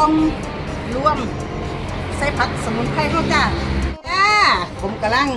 อมรวม ใส่ผักสมุนไพรเข้าจ้าจ้าผมกำลัง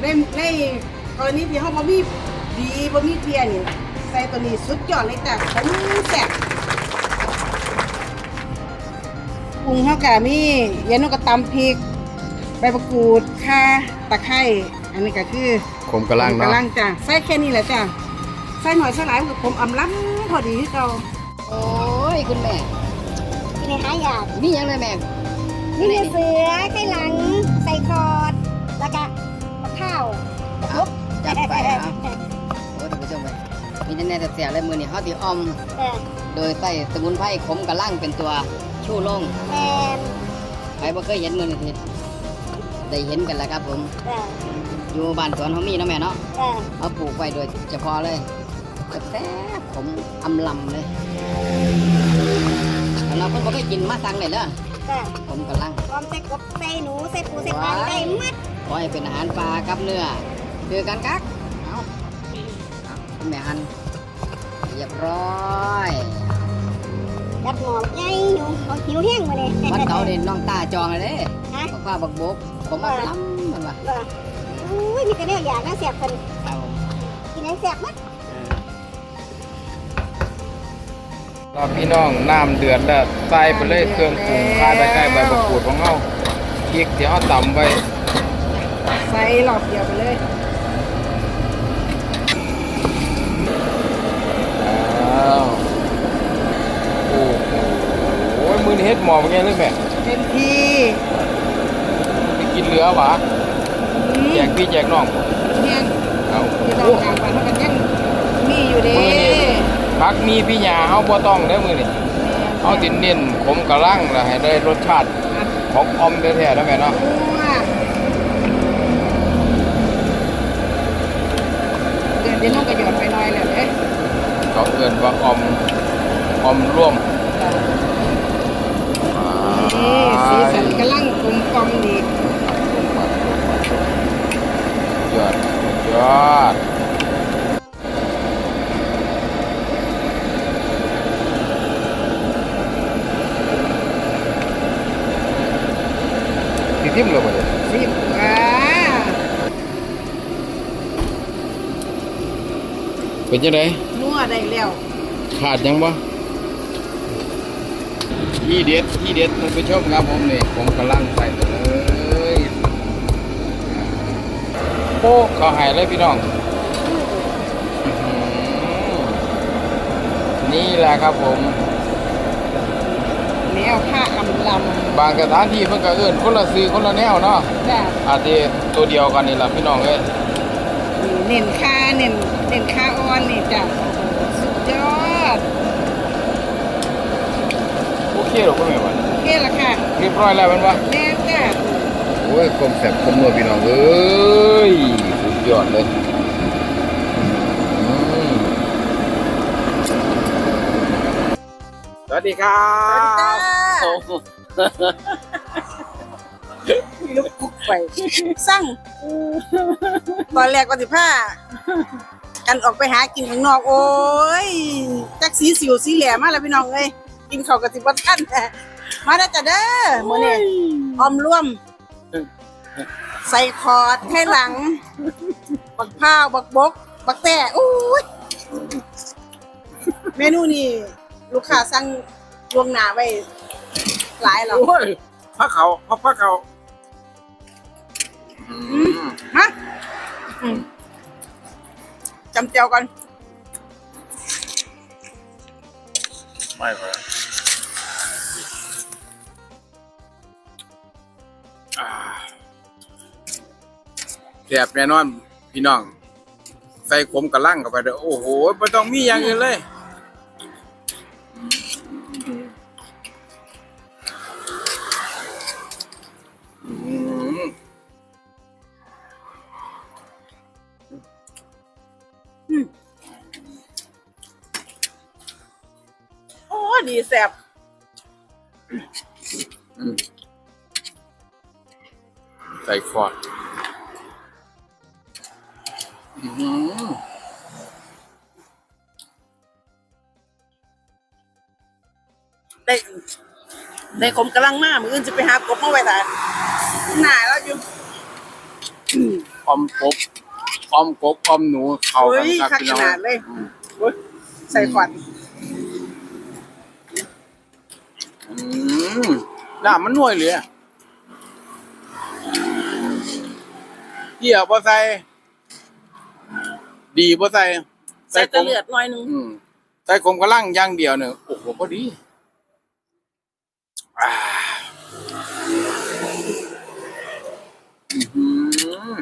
ในในกรณีที่เขาบ่มีดีบ่มีเทียนี่ใส่ตัวนี้สุดยอดเลยจ้ะผมแซ่บปรุงเขากะมียานกกระตำพริกใบมะกรูดข่าตะไคร้อันนี้ก็คือขมกระลังกำเนาะลังจ้ะใส่แค่นี้แหละจ้ะใส่หน่อยใส่หลายผมอำล้ำ พอดีที่เราโอ้ยคุณแม่กินในหายากนี่ยังเลยแม่นี่มีเสือไส้หลังใส่คอร์ดแล้วก็มะข้าวเอาจัดไปครับโอ้ยท่านผู้ชมไปมีแน่ๆแต่เสียเลยมือนี่เขาตีออมเออโดยใส่สมุนไพรขมกระลังเป็นตัวชูโล่งแมนใครบ่เคยเห็นมือนี่ทีได้เห็นกันแล้วครับผมเอออยู่บ้านสวนเขามีเนาะแม่เนาะเออเอาปลูกไว้โดยเฉพาะเลย แซ่บๆผมอำลำเลยแล้วเราเพิ่งบ่เคยกินมาสั่งเลยเด้อเออผมกระลังพร้อมใส่กบใส่หนูใส่ปูใส่ปลาได้หมัดขอให้เป็นอาหารปลากับเนื้อคือกันกักเอาเอาคุณแม่หันเรียบร้อยยัดหมอกใหญ่หนูเขาหิวแห้งมาเลยวัดเขาเด่นน้องตาจองเลยเด้ฮะบอกว่าบักบกผมมาล้ำมันว่าเอออุ้ยมีแต่เรื่องอยากน่าเสียบคนเอากินให้เสียบมัด เราพี่น้องน้ำเดือดแล้วใส่ไปเลยเครื่องปรุงข่าตะไคร้ใบมะกรูดของเฮาพริกที่เฮาตำไว้ใส่หลอดเดียวไปเลยอ้าวโอ้โหโอ้ยมือนี้เฮ็ดหมอเป็นไงเลยแม่เต็มที่ไปกินเหลือหวะแจกพี่แจกน้องเนี่ยเอาที่เราโอ้ทำกันเท่ากันยังมีอยู่เด้มื้อนี้ พักมีพี่หญ้าเฮาบ่ต้องเด้อมื้อนี้เฮาสิเน้นขมกระลังแล้วให้ได้รสชาติของออมแท้ๆนะแม่เนาะเดือดเดี๋ยวน้องก็หยอดไปหน่อยเลยเอ๊ะเขาเอิ้นว่าออมออมร่วมนี่สีสันกำลังกลมกล่อมดียอดยอด สิทิมเลยบ่เนี่ยสิบว้าเป็นจังไดนัวได้แล้วขาดยังบ่ที่เด็ดที่เด็ดท่านผู้ชมครับผมนี่ผมกำลังใส่ไปเลยโป๊ะเขาใหายเลยพี่น้องอื้อหือนี่แหละครับผม แนวผ้าอำลบางสถานที่เพิ่นก็เอิ้นคนละซื้อคนละแนวเนาะำจ้ะอาจจะตัวเดียวกันนี่ล่ะพี่น้องเอ้ยเน้นค่าเน้นเน้นค่าอ่อนนี่จ้ะสุดยอดโอเคหรอกคุณแม่ว่าโอเคละค่ะเรียบร้อยแล้วแมันว่าแน่จ้ะ โอ้ยคมแสบคมนัวพี่น้องเอ้ยสุดยอดเลยอืมส วัสดีครัสวัสดีบจ้าลูกคุกไปสั่งตอนแรกก็สิผ้ากันออกไปหากินข้างนอกโอ้ยจักสีสิวสีแหลมมาแล้วพี่น้องเอ้ยกินข้าวกับสิบ่ทันแท้มาแล้วจ้ะเด้อมื้อนี้ออมร่วม ใส่คอร์ดให้หลัง บักพร้าวบักบก บักแต่อู้ยเมนูนี้ ลูกค้าสั่งล่วงหน้าไว้หลายแล้วโอ้ยพักเขาพักพักเขาฮะอืมจำเจียวก่อนไม่พอแสบแน่นอน พี่น้อง ใส่ขมกระลังเข้าไปเด้อโอ้โหไม่ต้องมีอย่างอื่นเลย ดีแสบใส่คอร์ดอื้อหือแตได้ได้ขมกำลังมามืออื่นจะไปหากบมาไว้แต่หน้าแล้วอยู่ออมกบออมกบออมหนู เข้าเฮ้กันยครับคักพี่ขน้องนาดเลยโอ้ยใส่ควัน อื มน้ำมันน่วยเลยอะเกี่ยวบ่ใส่ดีบ่ใส่ใส่ขแตะมเลือดหน่อยหนึงอืมใส่ขมกระลังอย่างเดียวเนี่ยโอ้โหพอดีอ่าอื้อหือ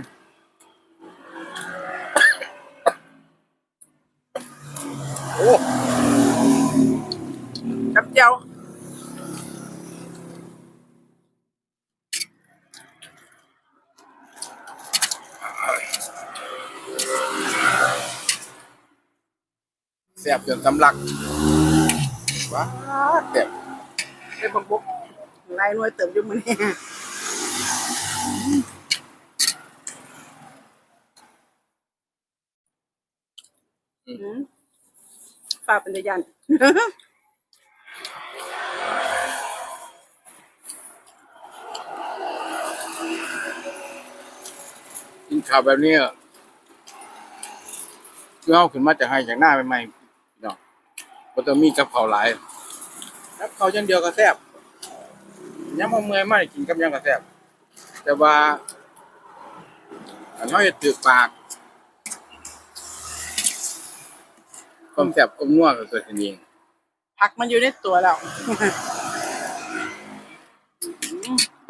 โอ้ กับเจียว แซ่บจนสำลักว้าแซ่บเป็นบักบกลายหน่วยเติมอยู่มื้อนี้อืมฝากเป็นตะยันกินข้าวแบบนี้อะคือเอาขึ้นมาจากให้จากหน้าใหม่ๆพี่น้อง บ่ต้องมีกับข้าวหลายครับข้าวจังเดียวก็แซ่บยามบ่เมื่อยมาได้กินกับหยังก็แซ่บแต่ว่าอันเฮาเฮ็ดถือปากความแซ่บความนัวก็เกิดขึ้นเองผักมันอยู่ในตัวแล้ว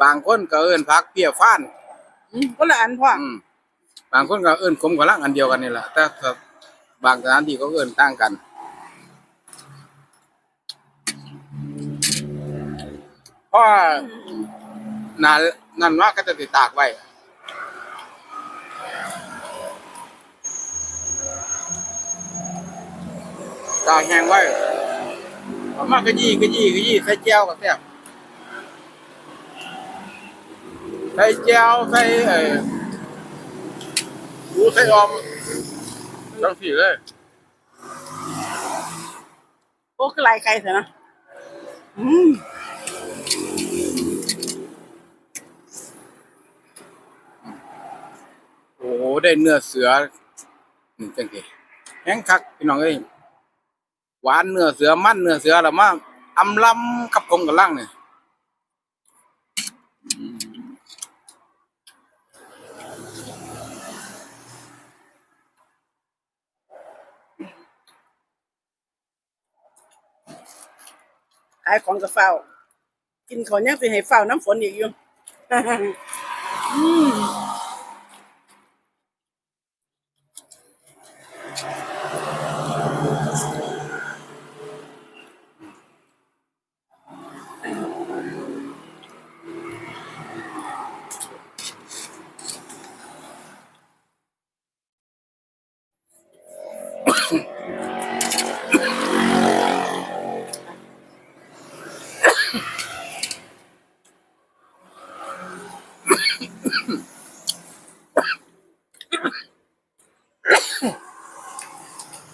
บางคนก็เอิ้นผักเปียฟ้านอืมก็ละอันพ่ออืมบางคนก็เอิ้นขมกะลังอันเดียวกันนี่แหละแต่ถ้าบางสถานที่เขาก็เอิ้นต่างกัน เพราะว่านานั่นว่าก็จะติดตากไว้ตากแห้งไว้เอามากระยี่กระยี่กระยี่ใส่แก้วก็แซ่บใส่แก้วใส่เอ่อหมูใส่ออมทั้งสี่เลยโอ้คือลายไก่เถอะนะอืม โอ้โห ได้เนื้อเสือนี่จังสิแห้งคักพี่น้องเอ้ยหวานเนื้อเสือมันเนื้อเสือแล้วมาอำลำกับกลมกับล่างเนี่ยขายของกับเฝ้า กินของยังสิให้เฝ้าน้ำฝนอีกอยู่ อืม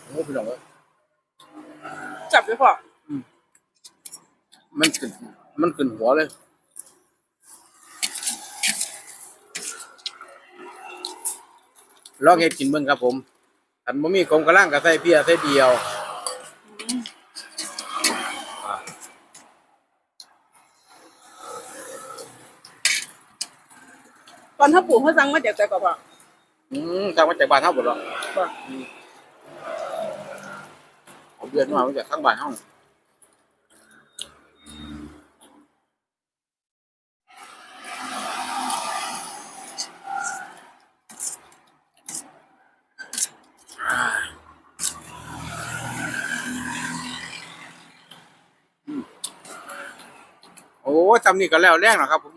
โอ้พี่น้องเอ้ย จับเลยพ่อ มันขึ้นมันขึ้นหัวเลยลองเฮ็ดกินเบิ่งครับผมอันบ่มีกลมกับล่างก็ใส่เพียใส่เดียวตอนถ้าปลูกเขาสั่งมาจากแต่ก็บอกอืมทางมาจากบ้านเฮาบ่หรอกบอกเอาเดือนมาจากข้างบ้านเฮา อ้จำนี่ก็แล้วแรงนะครับผม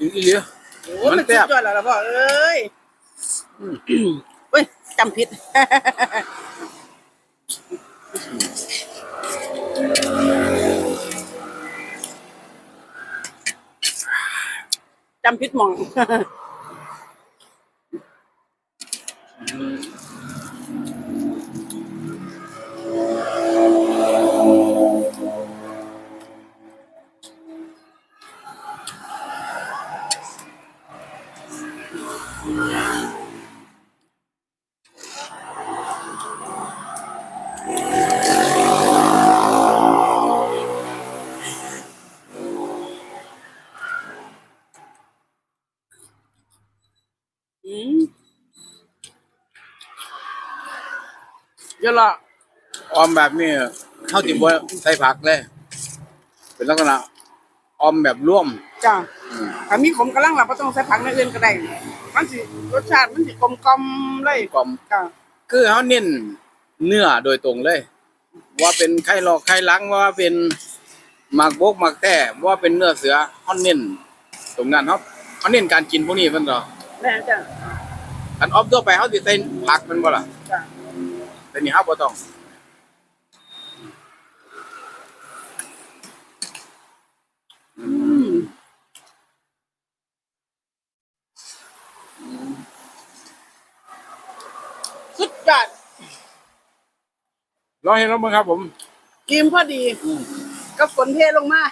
อีอีเหลือโอ้มันสุดยอดแล้วล่ะพ่อเอ้ยเฮ้ยจำผิดจำผิดหมอง ยอะละออมแบบนี้เข้าติบ่ใส่ผักเลย เป็นลักษณะออมแบบร่วม จ้ะถ้ามีขมกำลังเราก็ต้องใส่ผักในอื่นก็ได้มันสิรสชาติมันสิกลมกลอมๆเลยกลม จ้ะคือเขาเน้นเนื้อโดยตรงเลย ว่าเป็นไข่หลอกไข่หลังว่าเป็นหมักบกหมักแต่ว่าเป็นเนื้อเสือเขาเน้นตรงนั้นครับเขาเน้นการกินพวกนี้มันเหรอแม่จ้ะอันออฟตัวไปเขาติใส่ผักมันบ่ล่ะจ้ะ แต่นี่เขาบ่ต้องอืมสุดยอดรอเห็นแล้วมั้งครับผม กินพอดีก็ฝนเทลงมา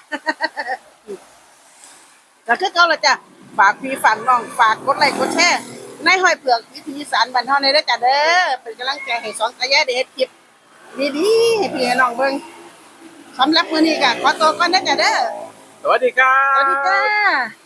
แล้วคือเก่าละจ้ะ ฝากพี่ฝากน้อง ฝากกดไลค์กดแชร์ ในห้อยเผือกวิธีสารบันเทาในเด้อจ้ะเด้อเป็นกำลังใจให้สองตายายเด็ดคลิปดีๆให้พี่ให้น้องเบิ่งสำหรับมื้อนี้ก็ขอตัวก่อนเด้อจ้ะเด้อสวัสดีครัสบวัสดีจ้า